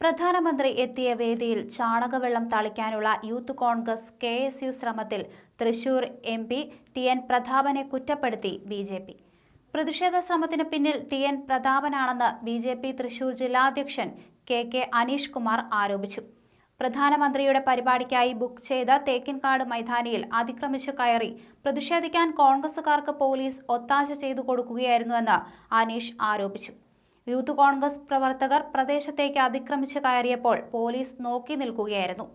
പ്രധാനമന്ത്രി എത്തിയ വേദിയിൽ ചാണകവെള്ളം തളിക്കാനുള്ള Youth Congress K S U ശ്രമത്തിൽ Thrissur M P T N പ്രതാപനെ കുറ്റപ്പെടുത്തി ബി ജെ പി. പ്രതിഷേധ ശ്രമത്തിന് പിന്നിൽ ടി എൻ പ്രതാപനാണെന്ന് ബി ജെ പി തൃശൂർ ജില്ലാധ്യക്ഷൻ കെ കെ അനീഷ് കുമാർ ആരോപിച്ചു. പ്രധാനമന്ത്രിയുടെ പരിപാടിക്കായി ബുക്ക് ചെയ്ത തേക്കിൻകാട് മൈതാനിയിൽ അതിക്രമിച്ചു കയറി പ്രതിഷേധിക്കാൻ കോൺഗ്രസുകാർക്ക് പോലീസ് ഒത്താശ ചെയ്തു കൊടുക്കുകയായിരുന്നുവെന്ന് അനീഷ് ആരോപിച്ചു. യൂത്ത് കോൺഗ്രസ് പ്രവർത്തകർ പ്രദേശത്തേക്ക് അതിക്രമിച്ച് കയറിയപ്പോൾ പോലീസ് നോക്കി നിൽക്കുകയായിരുന്നു.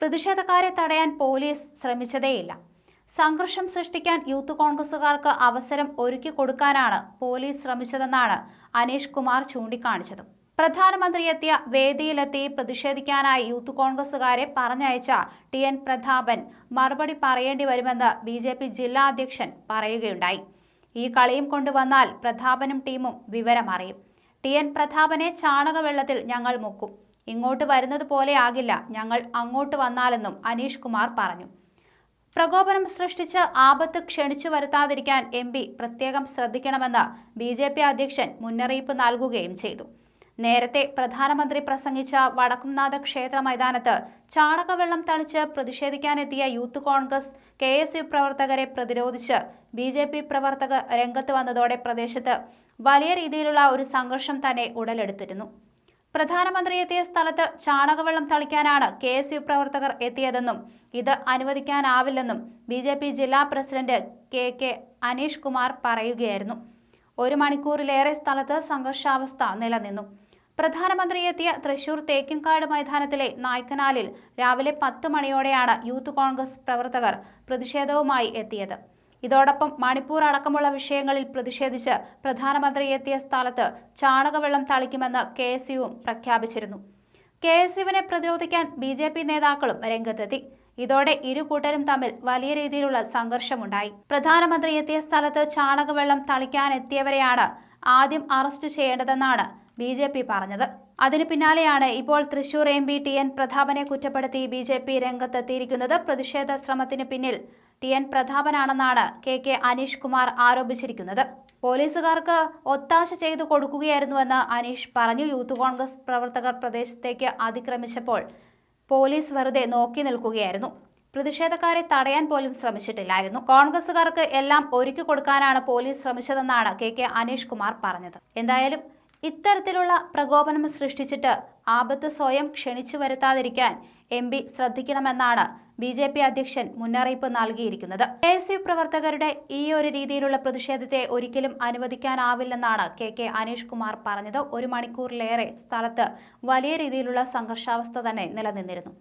പ്രതിഷേധക്കാരെ തടയാൻ പോലീസ് ശ്രമിച്ചതേയില്ല. സംഘർഷം സൃഷ്ടിക്കാൻ യൂത്ത് കോൺഗ്രസുകാർക്ക് അവസരം ഒരുക്കി കൊടുക്കാനാണ് പോലീസ് ശ്രമിച്ചതെന്നാണ് അനീഷ് കുമാർ ചൂണ്ടിക്കാണിച്ചത്. പ്രധാനമന്ത്രി എത്തിയ വേദിയിലെത്തി പ്രതിഷേധിക്കാനായി യൂത്ത് കോൺഗ്രസുകാരെ പറഞ്ഞയച്ച ടി എൻ പ്രതാപൻ മറുപടി പറയേണ്ടി വരുമെന്ന് ബി ജെ പി ജില്ലാ അധ്യക്ഷൻ പറയുകയുണ്ടായി. ഈ കളിയും കൊണ്ടുവന്നാൽ പ്രതാപനും ടീമും വിവരമറിയും. ടി എൻ പ്രതാപനെ ചാണകവെള്ളത്തിൽ ഞങ്ങൾ മുക്കും. ഇങ്ങോട്ട് വരുന്നത് പോലെ ആകില്ല ഞങ്ങൾ അങ്ങോട്ട് വന്നാലെന്നും അനീഷ് കുമാർ പറഞ്ഞു. പ്രകോപനം സൃഷ്ടിച്ച് ആപത്ത് ക്ഷണിച്ചു വരുത്താതിരിക്കാൻ എം പി പ്രത്യേകം ശ്രദ്ധിക്കണമെന്ന് ബി ജെ പി അധ്യക്ഷൻ മുന്നറിയിപ്പ് നൽകുകയും ചെയ്തു. നേരത്തെ പ്രധാനമന്ത്രി പ്രസംഗിച്ച വടക്കുംനാഥ ക്ഷേത്ര മൈതാനത്ത് ചാണകവെള്ളം തളിച്ച് പ്രതിഷേധിക്കാനെത്തിയ Youth Congress K S U പ്രവർത്തകരെ പ്രതിരോധിച്ച് ബി ജെ പി പ്രവർത്തകർ രംഗത്ത് വന്നതോടെ പ്രദേശത്ത് വലിയ രീതിയിലുള്ള ഒരു സംഘർഷം തന്നെ ഉടലെടുത്തിരുന്നു. പ്രധാനമന്ത്രി എത്തിയ സ്ഥലത്ത് ചാണകവെള്ളം തളിക്കാനാണ് കെ എസ് യു പ്രവർത്തകർ എത്തിയതെന്നും ഇത് അനുവദിക്കാനാവില്ലെന്നും ബി ജെ പി ജില്ലാ president K K Aneesh Kumar പറയുകയായിരുന്നു. ഒരു മണിക്കൂറിലേറെ സ്ഥലത്ത് സംഘർഷാവസ്ഥ നിലനിന്നു. പ്രധാനമന്ത്രി എത്തിയ തൃശൂർ തേക്കിൻകാട് മൈതാനത്തിലെ നായ്ക്കനാലിൽ രാവിലെ പത്ത് മണിയോടെയാണ് യൂത്ത് കോൺഗ്രസ് പ്രവർത്തകർ പ്രതിഷേധവുമായി എത്തിയത്. ഇതോടൊപ്പം മണിപ്പൂർ അടക്കമുള്ള വിഷയങ്ങളിൽ പ്രതിഷേധിച്ച് പ്രധാനമന്ത്രി എത്തിയ സ്ഥലത്ത് ചാണകവെള്ളം തളിക്കുമെന്ന് കെ എസ് യുവും പ്രഖ്യാപിച്ചിരുന്നു. കെ എസ് യുവിനെ പ്രതിരോധിക്കാൻ ബി ജെ പി നേതാക്കളും രംഗത്തെത്തി. ഇതോടെ ഇരു കൂട്ടരും തമ്മിൽ വലിയ രീതിയിലുള്ള സംഘർഷമുണ്ടായി. പ്രധാനമന്ത്രി എത്തിയ സ്ഥലത്ത് ചാണകവെള്ളം തളിക്കാനെത്തിയവരെയാണ് ആദ്യം അറസ്റ്റ് ചെയ്യേണ്ടതെന്നാണ് ബി ജെ പി പറഞ്ഞത്. അതിനു പിന്നാലെയാണ് ഇപ്പോൾ Thrissur M P T N പ്രതാപനെ കുറ്റപ്പെടുത്തി ബി ജെ പി രംഗത്തെത്തിയിരിക്കുന്നത്. പ്രതിഷേധ ശ്രമത്തിന് പിന്നിൽ ടി എൻ പ്രതാപനാണെന്നാണ് കെ കെ അനീഷ് കുമാർ ആരോപിച്ചിരിക്കുന്നത്. പോലീസുകാർക്ക് ഒത്താശ ചെയ്തു കൊടുക്കുകയായിരുന്നുവെന്ന് അനീഷ് പറഞ്ഞു. യൂത്ത് കോൺഗ്രസ് പ്രവർത്തകർ പ്രദേശത്തേക്ക് അതിക്രമിച്ചപ്പോൾ പോലീസ് വെറുതെ നോക്കി നിൽക്കുകയായിരുന്നു. പ്രതിഷേധക്കാരെ തടയാൻ പോലും ശ്രമിച്ചിട്ടില്ലായിരുന്നു. കോൺഗ്രസുകാർക്ക് എല്ലാം ഒരുക്കി കൊടുക്കാനാണ് പോലീസ് ശ്രമിച്ചതെന്നാണ് കെ കെ അനീഷ് കുമാർ പറഞ്ഞത്. എന്തായാലും ഇത്തരത്തിലുള്ള പ്രകോപനം സൃഷ്ടിച്ചിട്ട് ആപത്ത് സ്വയം ക്ഷണിച്ചു വരുത്താതിരിക്കാൻ എം പി ശ്രദ്ധിക്കണമെന്നാണ് ബി ജെ പി അധ്യക്ഷൻ മുന്നറിയിപ്പ് നൽകിയിരിക്കുന്നത്. കെ എസ് യു പ്രവർത്തകരുടെ ഈ ഒരു രീതിയിലുള്ള പ്രതിഷേധത്തെ ഒരിക്കലും അനുവദിക്കാനാവില്ലെന്നാണ് കെ കെ അനീഷ് കുമാർ പറഞ്ഞത്. ഒരു മണിക്കൂറിലേറെ സ്ഥലത്ത് വലിയ രീതിയിലുള്ള സംഘർഷാവസ്ഥ തന്നെ നിലനിന്നിരുന്നു.